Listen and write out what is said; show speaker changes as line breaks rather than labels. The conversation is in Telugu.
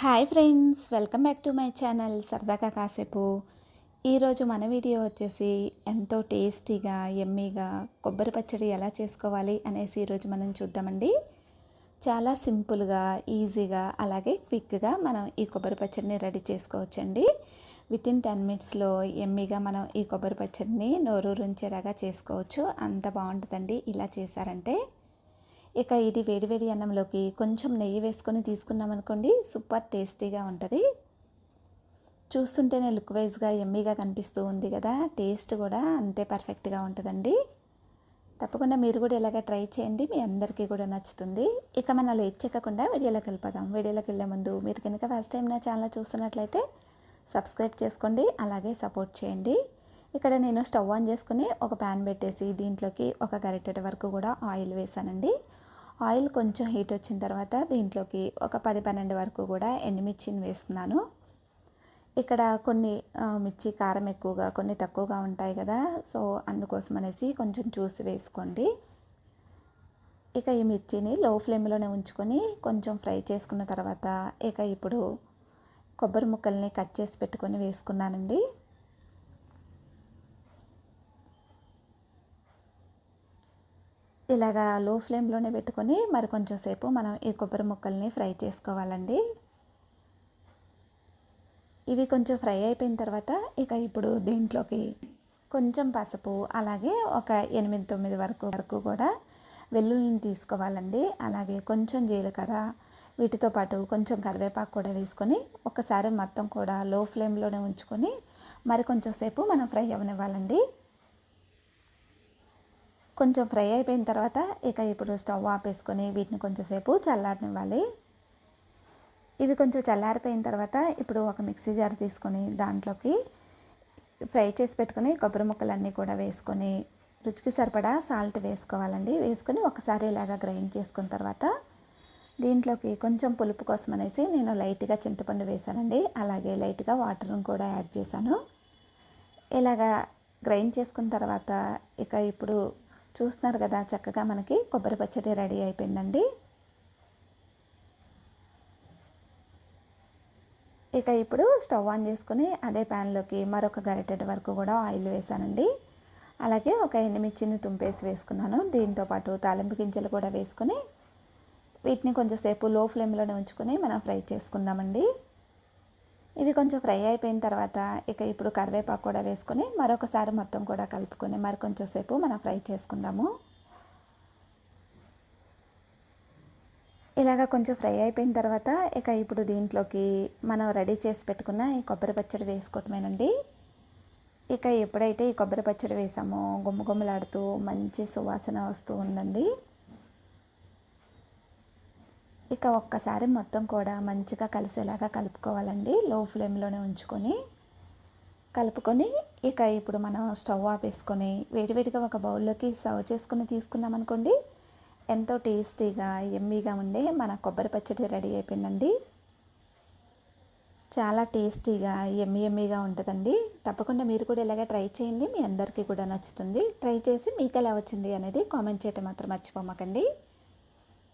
Hi friends welcome back to my channel. సరదాగా కాసేపు. ఈరోజు మన వీడియో వచ్చేసి ఎంతో టేస్టీగా ఎమ్మీగా కొబ్బరి పచ్చడి ఎలా చేసుకోవాలి అనేసి ఈరోజు మనం చూద్దామండి. చాలా సింపుల్గా ఈజీగా అలాగే క్విక్గా మనం ఈ కొబ్బరి పచ్చడిని రెడీ చేసుకోవచ్చండి. విత్ ఇన్ టెన్ మినిట్స్లో ఎమ్మీగా మనం ఈ కొబ్బరి పచ్చడిని నోరూరుంచేలాగా చేసుకోవచ్చు. అంత బాగుంటుందండి ఇలా చేశారంటే. ఇక ఇది వేడివేడి అన్నంలోకి కొంచెం నెయ్యి వేసుకొని తీసుకున్నామనుకోండి సూపర్ టేస్టీగా ఉంటుంది. చూస్తుంటేనే లుక్ వైజ్గా ఎమ్మీగా కనిపిస్తూ ఉంది కదా టేస్ట్ కూడా అంతే పర్ఫెక్ట్గా ఉంటుందండి. తప్పకుండా మీరు కూడా ఇలాగ ట్రై చేయండి మీ అందరికీ కూడా నచ్చుతుంది. ఇక మనం లేట్ చెక్కకుండా వీడియోలోకి వెళ్ళిపోదాం. వీడియోలోకి వెళ్ళే ముందు మీరు కనుక ఫస్ట్ టైం నా ఛానల్ చూస్తున్నట్లయితే సబ్స్క్రైబ్ చేసుకోండి అలాగే సపోర్ట్ చేయండి. ఇక్కడ నేను స్టవ్ ఆన్ చేసుకుని ఒక ప్యాన్ పెట్టేసి దీంట్లోకి ఒక గరిటెడ్ వరకు కూడా ఆయిల్ వేసానండి. ఆయిల్ కొంచెం హీట్ వచ్చిన తర్వాత దీంట్లోకి ఒక పది పన్నెండు వరకు కూడా ఎండుమిర్చిని వేస్తున్నాను. ఇక్కడ కొన్ని మిర్చి కారం ఎక్కువగా కొన్ని తక్కువగా ఉంటాయి కదా సో అందుకోసం అనేసి కొంచెం చూసి వేసుకోండి. ఇక ఈ మిర్చిని లో ఫ్లేమ్లోనే ఉంచుకొని కొంచెం ఫ్రై చేసుకున్న తర్వాత ఇక ఇప్పుడు కొబ్బరి ముక్కల్ని కట్ చేసి పెట్టుకొని వేసుకున్నానండి. ఇలాగా లో ఫ్లేమ్లోనే పెట్టుకొని మరి కొంచెం సేపు మనం ఈ కొబ్బరి ముక్కల్ని ఫ్రై చేసుకోవాలండి. ఇవి కొంచెం ఫ్రై అయిపోయిన తర్వాత ఇక ఇప్పుడు దీంట్లోకి కొంచెం పసుపు అలాగే ఒక ఎనిమిది తొమ్మిది వరకు వరకు కూడా వెల్లుల్లిని తీసుకోవాలండి. అలాగే కొంచెం జీలకర్ర వీటితో పాటు కొంచెం కరివేపాకు కూడా వేసుకొని ఒకసారి మొత్తం కూడా లో ఫ్లేమ్లోనే ఉంచుకొని మరి కొంచెం సేపు మనం ఫ్రై అవనివ్వాలండి కొంచెం ఫ్రై అయిపోయిన తర్వాత ఇక ఇప్పుడు స్టవ్ ఆపేసుకొని వీటిని కొంచెంసేపు చల్లారనివ్వాలి. ఇవి కొంచెం చల్లారిపోయిన తర్వాత ఇప్పుడు ఒక మిక్సీ జార్ తీసుకొని దాంట్లోకి ఫ్రై చేసి పెట్టుకొని కొబ్బరి ముక్కలన్నీ కూడా వేసుకొని రుచికి సరిపడా సాల్ట్ వేసుకోవాలండి. వేసుకొని ఒకసారి ఇలాగా గ్రైండ్ చేసుకున్న తర్వాత దీంట్లోకి కొంచెం పులుపు కోసం అనేసి నేను లైట్గా చింతపండు వేసానండి అలాగే లైట్గా వాటర్ని కూడా యాడ్ చేశాను. ఇలాగా గ్రైండ్ చేసుకున్న తర్వాత ఇక ఇప్పుడు చూస్తున్నారు కదా చక్కగా మనకి కొబ్బరి పచ్చడి రెడీ అయిపోయిందండి. ఇక ఇప్పుడు స్టవ్ ఆన్ చేసుకుని అదే ప్యాన్లోకి మరొక గరిటెడ్ వరకు కూడా ఆయిల్ వేసానండి అలాగే ఒక ఎండుమిర్చిని తుంపేసి వేసుకున్నాను. దీంతోపాటు తాలింపు గింజలు కూడా వేసుకొని వీటిని కొంచెంసేపు లో ఫ్లేమ్లోనే ఉంచుకొని మనం ఫ్రై చేసుకుందామండి. ఇవి కొంచెం ఫ్రై అయిపోయిన తర్వాత ఇక ఇప్పుడు కరివేపాకు కూడా వేసుకొని మరొకసారి మొత్తం కూడా కలుపుకొని మరి కొంచెం సేపు మనం ఫ్రై చేసుకుందాము. ఇలాగ కొంచెం ఫ్రై అయిపోయిన తర్వాత ఇక ఇప్పుడు దీంట్లోకి మనం రెడీ చేసి పెట్టుకున్న ఈ కొబ్బరి పచ్చడి వేసుకోవటమేనండి. ఇక ఎప్పుడైతే ఈ కొబ్బరి పచ్చడి వేసామో గుమ్మ గుమ్మలాడుతూ మంచి సువాసన వస్తూ ఉందండి. ఇక ఒక్కసారి మొత్తం కూడా మంచిగా కలిసేలాగా కలుపుకోవాలండి. లో ఫ్లేమ్లోనే ఉంచుకొని కలుపుకొని ఇక ఇప్పుడు మనం స్టవ్ ఆపేసుకొని వేడివేడిగా ఒక బౌల్లోకి సర్వ్ చేసుకుని తీసుకున్నామనుకోండి ఎంతో టేస్టీగా ఎమ్మీగా ఉండే మన కొబ్బరి పచ్చడి రెడీ అయిపోయిందండి. చాలా టేస్టీగా ఎమ్మి ఎమ్మీగా ఉంటుందండి. తప్పకుండా మీరు కూడా ఇలాగే ట్రై చేయండి. మీ అందరికీ కూడా నచ్చుతుంది. ట్రై చేసి మీకు ఎలా వచ్చింది అనేది కామెంట్ చేయటం మాత్రం మర్చిపోమాకండి.